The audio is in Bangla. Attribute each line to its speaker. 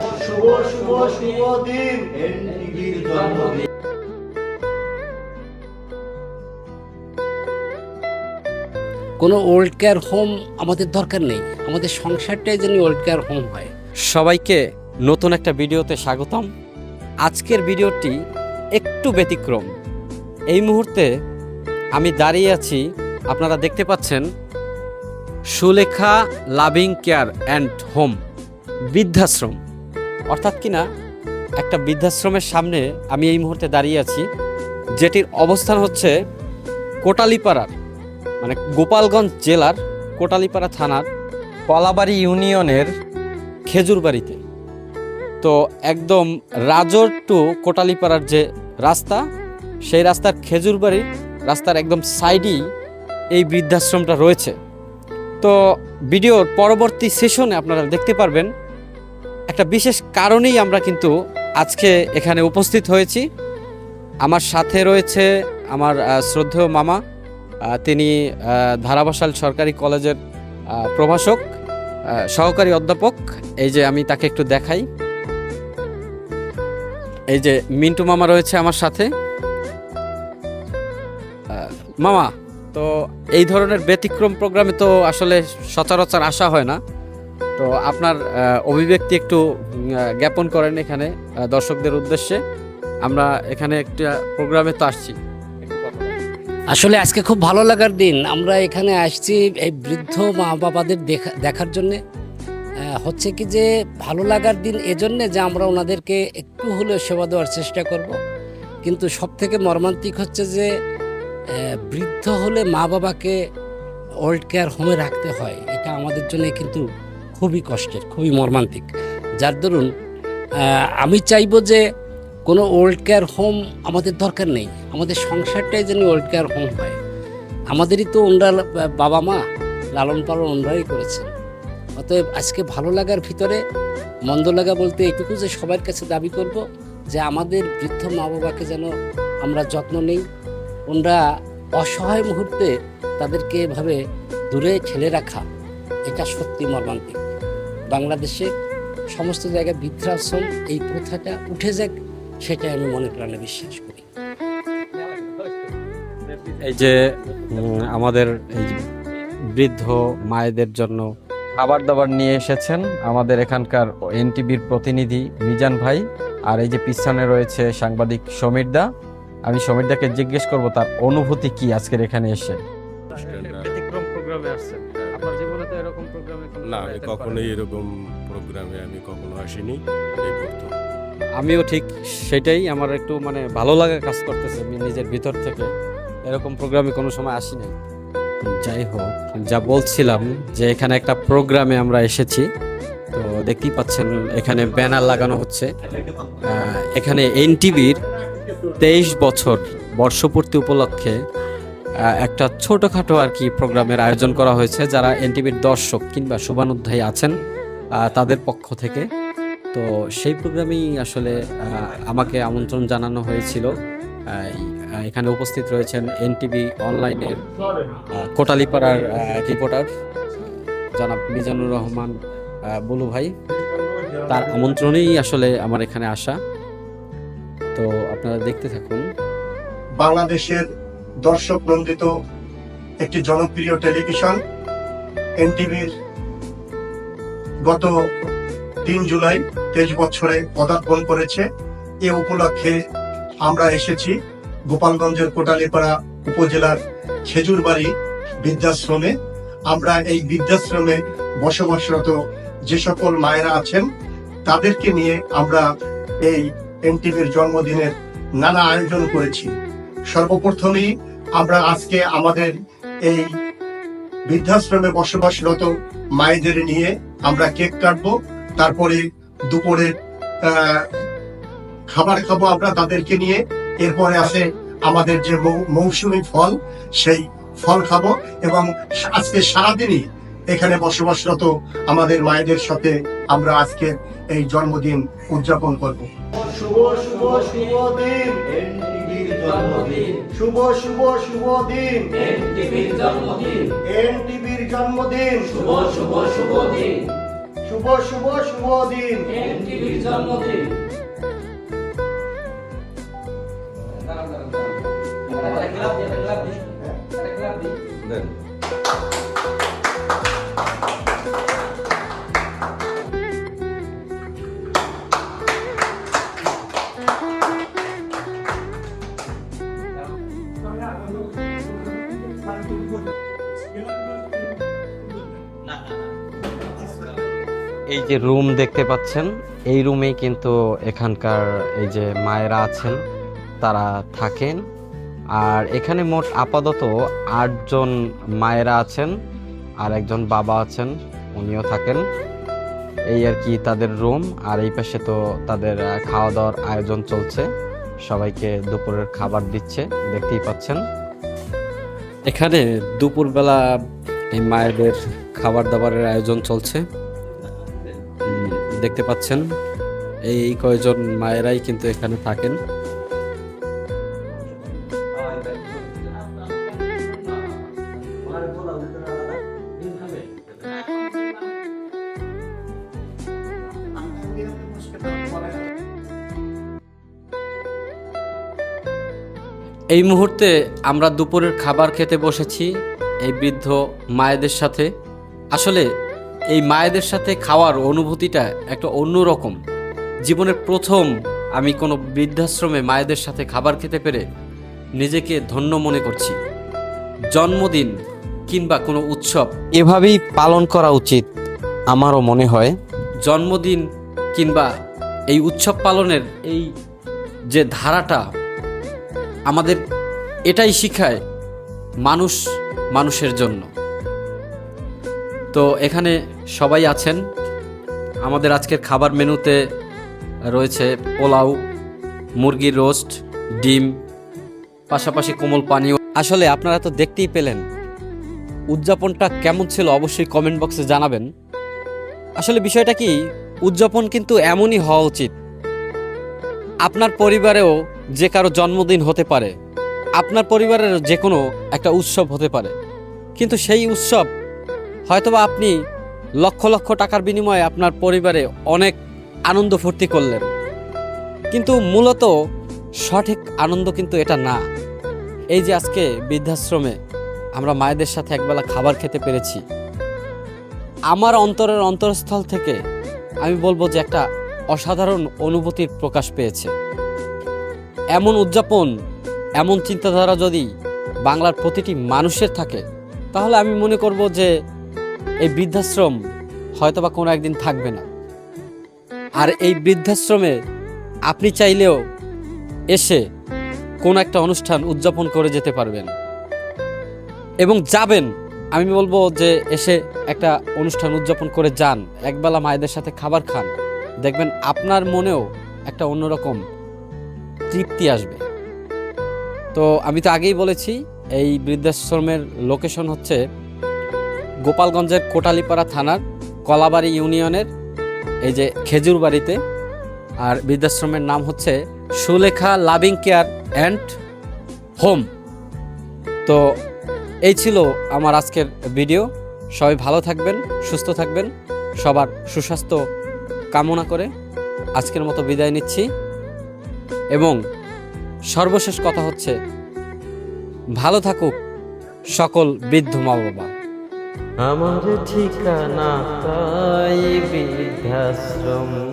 Speaker 1: শুভ শুভ শুভ দিন। এনটিভির জন্মদিন।
Speaker 2: কোনো ওল্ড কেয়ার হোম আমাদের দরকার নেই। আমাদের সংসারটাই যেন ওল্ড কেয়ার হোম হয়।
Speaker 3: সবাইকে নতুন একটা ভিডিওতে স্বাগতম। আজকের ভিডিওটি একটু ব্যতিক্রম। এই মুহূর্তে আমি দাঁড়িয়ে আছি আপনারা দেখতে পাচ্ছেন Sulekha loving care and home বৃদ্ধাশ্রম। অর্থাৎ কিনা একটা বৃদ্ধাশ্রমের সামনে আমি এই মুহূর্তে দাঁড়িয়ে আছি, যেটির অবস্থান হচ্ছে কোটালিপাড়ার মানে গোপালগঞ্জ জেলার কোটালিপাড়া থানার কলাবাড়ি ইউনিয়নের খেজুরবাড়িতে। তো একদম রাজর টু কোটালিপাড়ার যে রাস্তা, সেই রাস্তার খেজুরবাড়ির রাস্তার একদম সাইডেই এই বৃদ্ধাশ্রমটা রয়েছে। তো ভিডিওর পরবর্তী সেশনে আপনারা দেখতে পারবেন একটা বিশেষ কারণেই আমরা কিন্তু আজকে এখানে উপস্থিত হয়েছি। আমার সাথে রয়েছে আমার শ্রদ্ধেয় মামা তিনি ধারাবাসাল সরকারি কলেজের প্রভাষক সহকারী অধ্যাপক। এই যে আমি তাকে একটু দেখাই। এই যে মিন্টু মামা রয়েছে আমার সাথে। মামা, তো এই ধরনের ব্যতিক্রম প্রোগ্রামে তো আসলে সচরাচর আসা হয় না। তো আপনার অভিব্যক্তি একটু জ্ঞাপন করেন এখানে দর্শকদের উদ্দেশ্যে। আমরা এখানে একটা প্রোগ্রামে তো আসছি।
Speaker 2: আসলে আজকে খুব ভালো লাগার দিন। আমরা এখানে আসছি এই বৃদ্ধ মা বাবাদের দেখা, দেখার জন্যে। হচ্ছে কি যে ভালো লাগার দিন এজন্যে যে আমরা ওনাদেরকে একটু হলেও সেবা দেওয়ার চেষ্টা করব। কিন্তু সব থেকে মর্মান্তিক হচ্ছে যে বৃদ্ধ হলে মা বাবাকে ওল্ড কেয়ার হোমে রাখতে হয়। এটা আমাদের জন্য কিন্তু খুবই কষ্টের, খুবই মর্মান্তিক। যার দরুন আমি চাইব যে কোনো ওল্ড কেয়ার হোম আমাদের দরকার নেই। আমাদের সংসারটাই যেন ওল্ড কেয়ার হোম হয়। আমাদেরই তো ওনরা বাবা মা লালন পালন ওনরাই করেছেন। অতএব আজকে ভালো লাগার ভিতরে, মন্দ লাগা বলতে এটুকু যে সবার কাছে দাবি করব যে আমাদের বৃদ্ধ মা বাবাকে যেন আমরা যত্ন নেই। ওনরা অসহায় মুহূর্তে তাদেরকে এভাবে দূরে ঠেলে রাখা, এটা সত্যি মর্মান্তিক। বাংলাদেশে সমস্ত জায়গায় বৃদ্ধাশ্রম এই প্রথাটা উঠে যাক সেটাই আমি মনে প্রাণে বিশ্বাস করি।
Speaker 3: এই যে আমাদের এই বৃদ্ধ মায়েদের জন্য খাবার দাবার নিয়ে এসেছেন আমাদের এখানকার এনটিভির প্রতিনিধি মিজান ভাই আর এই যে পিছনে রয়েছে সাংবাদিক সমীর দা। আমি সমীর দাকে জিজ্ঞেস করব তার অনুভূতি কি আজকের এখানে এসে? ব্যতিক্রম প্রোগ্রামে আসছেন
Speaker 4: না আমি কখনোই এরকম প্রোগ্রামে আমি কখনো আসিনি এই প্রথম
Speaker 3: আমিও ঠিক সেটাই আমার একটু মানে ভালো লাগা কাজ করতেছে আমি নিজের ভিতর থেকে। এরকম প্রোগ্রামে কোনো সময় আসি নাই যাই হোক যা বলছিলাম যে এখানে একটা প্রোগ্রামে আমরা এসেছি তো দেখতেই পাচ্ছেন এখানে ব্যানার লাগানো হচ্ছে। আহ, এখানে এনটিভির তেইশ বছর বর্ষপূর্তি উপলক্ষে একটা ছোটোখাটো আর কি প্রোগ্রামের আয়োজন করা হয়েছে যারা এনটিভির দর্শক কিংবা শুভানুধ্যায়ী আছেন তাদের পক্ষ থেকে। তো সেই প্রোগ্রামেই আসলে আমাকে আমন্ত্রণ জানানো হয়েছিল। এখানে উপস্থিত রয়েছেন এনটিভি অনলাইনের কোটালিপাড়ার রিপোর্টার জনাব মিজানুর রহমান বুলু ভাই। তার আমন্ত্রণেই আসলে আমার এখানে আসা। তো আপনারা দেখতে থাকুন।
Speaker 1: বাংলাদেশের দর্শক নন্দিত একটি জনপ্রিয় টেলিভিশন, এনটিভির গত তিন জুলাই তেইশ বছরে পদার্পণ করেছে। এ উপলক্ষে আমরা এসেছি গোপালগঞ্জের কোটালীপাড়া উপজেলার খেজুরবাড়ি বৃদ্ধাশ্রমে। আমরা এই বৃদ্ধাশ্রমে বসবাসরত যে সকল মায়েরা আছেন, তাদেরকে নিয়ে আমরা এই এনটিভির জন্মদিনের নানা আয়োজন করেছি। সর্বপ্রথমেই আমরা আজকে আমাদের এই বৃদ্ধাশ্রমে বসবাসরত মায়েদের নিয়ে আমরা কেক কাটবো তারপরে দুপুরে আহ, খাবার খাব আমরা তাদেরকে নিয়ে। এরপরে আছে আমাদের যে মৌসুমী ফল সেই ফল খাব এবং আজকে সারাদিনই এখানে বসবাসরত আমাদের মায়েদের সাথে আমরা আজকে এই জন্মদিন উদযাপন করব। শুভ শুভ শুভ দিন। এনটিভির জন্মদিন। শুভ শুভ শুভ দিন। এনটিভির জন্মদিন। এনটিভির জন্মদিন। শুভ শুভ শুভ দিন। শুভ শুভ শুভ দিন।
Speaker 2: এনটিভির জন্মদিন।
Speaker 3: এই যে রুম দেখতে পাচ্ছেন, এই রুমেই কিন্তু এখানকার এই যে মায়েরা আছেন, তারা থাকেন। আর এখানে মোট আপাতত আটজন মায়েরা আছেন, আর একজন বাবা আছেন, উনিও থাকেন। এই আর কি তাদের রুম আর এই পাশে তো তাদের খাওয়া দাওয়ার আয়োজন চলছে। সবাইকে দুপুরের খাবার দিচ্ছে, দেখতেই পাচ্ছেন। এখানে দুপুরবেলা এই মায়েদের খাবার দাবারের আয়োজন চলছে। দেখতে পাচ্ছেন, এই কয়জন মায়েরাই কিন্তু এখানে থাকেন। এই মুহূর্তে আমরা দুপুরের খাবার খেতে বসেছি এই বৃদ্ধ মায়েদের সাথে। আসলে এই মায়েদের সাথে খাওয়ার অনুভূতিটা একটা অন্যরকম জীবনের প্রথম আমি কোনো বৃদ্ধাশ্রমে মায়েদের সাথে খাবার খেতে পেরে নিজেকে ধন্য মনে করছি। জন্মদিন কিংবা কোনো উৎসব এভাবেই পালন করা উচিত আমারও মনে হয়। জন্মদিন কিংবা এই উৎসব পালনের এই যে ধারাটা আমাদের এটাই শিখায় মানুষ মানুষের জন্য। তো এখানে সবাই আছেন। আমাদের আজকের খাবার মেনুতে রয়েছে পোলাও, মুরগির রোস্ট, ডিম, পাশাপাশি কোমল পানীয়। আসলে আপনারা তো দেখতেই পেলেন, উদযাপনটা কেমন ছিল অবশ্যই কমেন্ট বক্সে জানাবেন। আসলে বিষয়টা কি, উদযাপন কিন্তু এমনই হওয়া উচিত। আপনার পরিবারেও যে কারও জন্মদিন হতে পারে, আপনার পরিবারের যে কোনো একটা উৎসব হতে পারে। কিন্তু সেই উৎসব হয়তোবা আপনি লক্ষ লক্ষ টাকার বিনিময়ে আপনার পরিবারে অনেক আনন্দ ফুর্তি করলেন। কিন্তু মূলত সঠিক আনন্দ কিন্তু এটা না। এই যে আজকে বৃদ্ধাশ্রমে আমরা মায়েদের সাথে একবেলা খাবার খেতে পেরেছি। আমার অন্তরের অন্তরস্থল থেকে আমি বলব যে একটা অসাধারণ অনুভূতির প্রকাশ পেয়েছে। এমন উদযাপন, এমন চিন্তাধারা যদি বাংলার প্রতিটি মানুষের থাকে, তাহলে আমি মনে করব যে এই বৃদ্ধাশ্রম হয়তোবা কোনো একদিন থাকবে না। আর এই বৃদ্ধাশ্রমে আপনি চাইলেও এসে কোনো একটা অনুষ্ঠান উদযাপন করে যেতে পারবেন। এবং যাবেন, আমি বলব যে এসে একটা অনুষ্ঠান উদযাপন করে যান। একবেলা মায়েদের সাথে খাবার খান। দেখবেন আপনার মনেও একটা অন্যরকম তৃপ্তি আসবে। তো আমি তো আগেই বলেছি, এই বৃদ্ধাশ্রমের লোকেশন হচ্ছে গোপালগঞ্জের কোটালিপাড়া থানার কলাবাড়ি ইউনিয়নের এই যে খেজুর বাড়িতে। আর বৃদ্ধাশ্রমের নাম হচ্ছে Sulekha loving care and home. তো এই ছিল আমার আজকের ভিডিও। সবাই ভালো থাকবেন, সুস্থ থাকবেন, সবার সুস্বাস্থ্য কামনা করে আজকের মতো বিদায় নিচ্ছি। এবং সর্বশেষ কথা হচ্ছে ভালো থাকুক সকল বৃদ্ধ মা বাবা
Speaker 5: আমার ঠিকানা তাই বৃদ্ধাশ্রম।